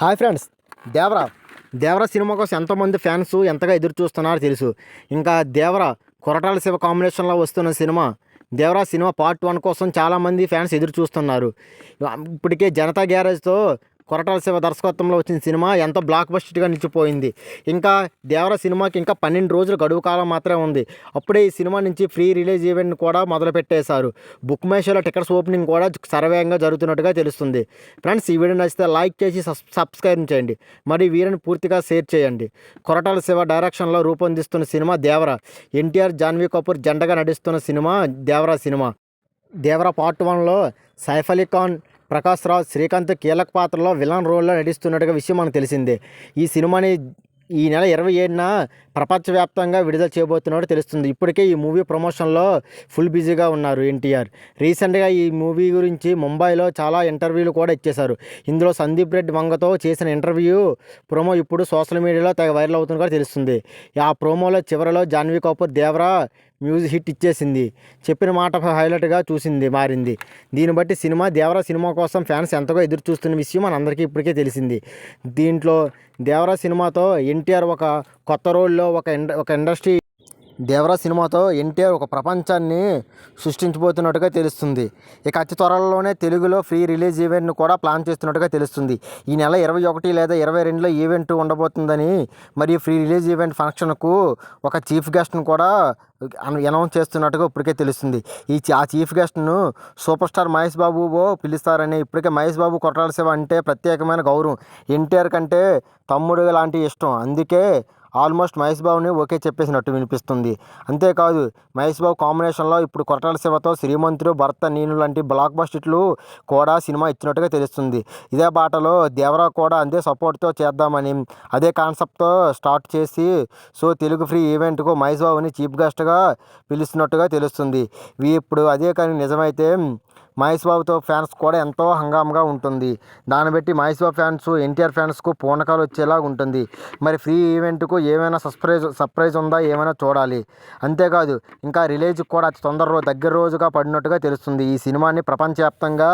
Hi friends Devara. Devara cinema కోసం ఎంతోమంది fans ఎంతగా ఎదురు చూస్తున్నారో తెలుసు. ఇంకా దేవరా కొరటాల శివ కాంబినేషన్లో వస్తున్న cinema Devara cinema part one కోసం చాలామంది ఫ్యాన్స్ ఎదురు చూస్తున్నారు. ఇప్పటికే జనతా గ్యారేజ్తో కొరటాల శివ దర్శకత్వంలో వచ్చిన సినిమా ఎంతో బ్లాక్ బస్టర్గా నిలిచిపోయింది. ఇంకా దేవర సినిమాకి ఇంకా పన్నెండు రోజులు గడువు కాలం మాత్రమే ఉంది. అప్పుడే ఈ సినిమా నుంచి ఫ్రీ రిలీజ్ ఈవెంట్ కూడా మొదలుపెట్టేశారు. బుక్ మేషోలో టికెట్స్ ఓపెనింగ్ కూడా సర్వేగంగా జరుగుతున్నట్టుగా తెలుస్తుంది. ఫ్రెండ్స్ ఈ వీడియో నచ్చితే లైక్ చేసి సబ్- సబ్స్క్రైబ్ చేయండి. మరి వీరిని పూర్తిగా షేర్ చేయండి. కొరటాల శివ డైరెక్షన్లో రూపొందిస్తున్న సినిమా దేవర. ఎన్టీఆర్ జాన్వీ కపూర్ జెండగా నటిస్తున్న cinema Devara cinema. Devara part వన్లో సైఫ్ అలీ ఖాన్ ప్రకాష్ రాజ్ శ్రీకాంత్ కీలక పాత్రలో విలన్ రోల్లో నటిస్తున్నట్టుగా విషయం మనకు తెలిసిందే. ఈ సినిమాని ఈ నెల ఇరవై ఏడున ప్రపంచవ్యాప్తంగా విడుదల చేయబోతున్నట్టు తెలుస్తుంది. ఇప్పటికే ఈ మూవీ ప్రమోషన్లో ఫుల్ బిజీగా ఉన్నారు ఎన్టీఆర్. రీసెంట్గా ఈ మూవీ గురించి ముంబైలో చాలా ఇంటర్వ్యూలు కూడా ఇచ్చేశారు. ఇందులో సందీప్ రెడ్డి వంగతో చేసిన ఇంటర్వ్యూ ప్రోమో ఇప్పుడు సోషల్ మీడియాలో తెగ వైరల్ అవుతున్న కూడా తెలుస్తుంది. ఆ ప్రోమోలో చివరిలో జాన్వీ కపూర్ దేవరా మ్యూజిక్ హిట్ ఇచ్చేసింది. చెప్పిన మాట హైలైట్గా చూసింది మారింది. దీన్ని బట్టి సినిమా దేవరా సినిమా కోసం ఫ్యాన్స్ ఎంతగా ఎదురు చూస్తున్న విషయం మనందరికీ ఇప్పటికే తెలిసింది. దీంట్లో దేవరా సినిమాతో ఎన్టీఆర్ ఒక కొత్త రోల్లో ఒక ఇండ ఒక ఇండస్ట్రీ దేవరా సినిమాతో ఎన్టీఆర్ ఒక ప్రపంచాన్ని సృష్టించబోతున్నట్టుగా తెలుస్తుంది. ఇక అతి త్వరలోనే తెలుగులో ఫ్రీ రిలీజ్ ఈవెంట్ను కూడా ప్లాన్ చేస్తున్నట్టుగా తెలుస్తుంది. ఈ నెల ఇరవై ఒకటి లేదా ఇరవై రెండులో ఈవెంట్ ఉండబోతుందని మరియు ఫ్రీ రిలీజ్ ఈవెంట్ ఫంక్షన్కు ఒక చీఫ్ గెస్ట్ను కూడా అనౌన్స్ చేస్తున్నట్టుగా ఇప్పటికే తెలుస్తుంది. ఈ చీ- ఆ చీఫ్ గెస్ట్ను సూపర్ స్టార్ మహేష్ బాబు పిలుస్తారని ఇప్పటికే మహేష్ బాబు కొట్టాల శివ అంటే ప్రత్యేకమైన గౌరవం. ఎన్టీఆర్ కంటే తమ్ముడు లాంటి ఇష్టం. అందుకే ఆల్మోస్ట్ మహేష్ బాబుని ఓకే చెప్పేసినట్టు వినిపిస్తుంది. అంతేకాదు మహేష్ బాబు కాంబినేషన్లో ఇప్పుడు కొరటాల శివతో శ్రీమంతుడు భర్త నేను లాంటి బ్లాక్ బస్టిట్లు కూడా సినిమా ఇచ్చినట్టుగా తెలుస్తుంది. ఇదే బాటలో దేవరా కూడా అందే సపోర్ట్తో చేద్దామని అదే కాన్సెప్ట్తో స్టార్ట్ చేసి సో తెలుగు ఫ్రీ ఈవెంట్కు మహేష్ బాబుని చీఫ్ గెస్ట్గా పిలుస్తున్నట్టుగా తెలుస్తుంది. ఇప్పుడు అదే కానీ నిజమైతే మహేష్ బాబుతో ఫ్యాన్స్ కూడా ఎంతో హంగామగా ఉంటుంది. దాన్ని బట్టి మహేష్ బాబు ఫ్యాన్స్ ఎన్టీఆర్ ఫ్యాన్స్కు పూనకాలు వచ్చేలా ఉంటుంది. మరి ఫ్రీ ఈవెంట్కు ఏమైనా సర్ప్రైజ్ సర్ప్రైజ్ ఉందా? ఏమైనా చూడాలి. అంతేకాదు ఇంకా రిలీజ్ కూడా అతి తొందర దగ్గర రోజుగా పడినట్టుగా తెలుస్తుంది. ఈ సినిమాని ప్రపంచవ్యాప్తంగా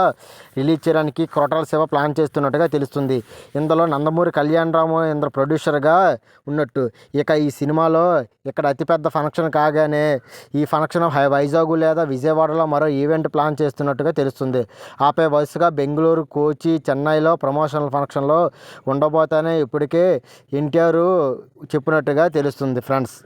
రిలీజ్ చేయడానికి కొరటాల శివ ప్లాన్ చేస్తున్నట్టుగా తెలుస్తుంది. ఇందులో నందమూరి కళ్యాణ్ రాము ఇంద్ర ప్రొడ్యూసర్గా ఉన్నట్టు. ఇక ఈ సినిమాలో ఇక్కడ అతిపెద్ద ఫంక్షన్ కాగానే ఈ ఫంక్షన్ హై వైజాగ్ లేదా విజయవాడలో మరో ఈవెంట్ ప్లాన్ చేస్తున్నట్టుగా తెలుస్తుంది. ఆపై వరుసగా బెంగళూరు కోచి చెన్నైలో ప్రమోషనల్ ఫంక్షన్లో ఉండబోతానే ఇప్పటికే ఎన్టీఆర్ చెప్పినట్టుగా తెలుస్తుంది ఫ్రెండ్స్.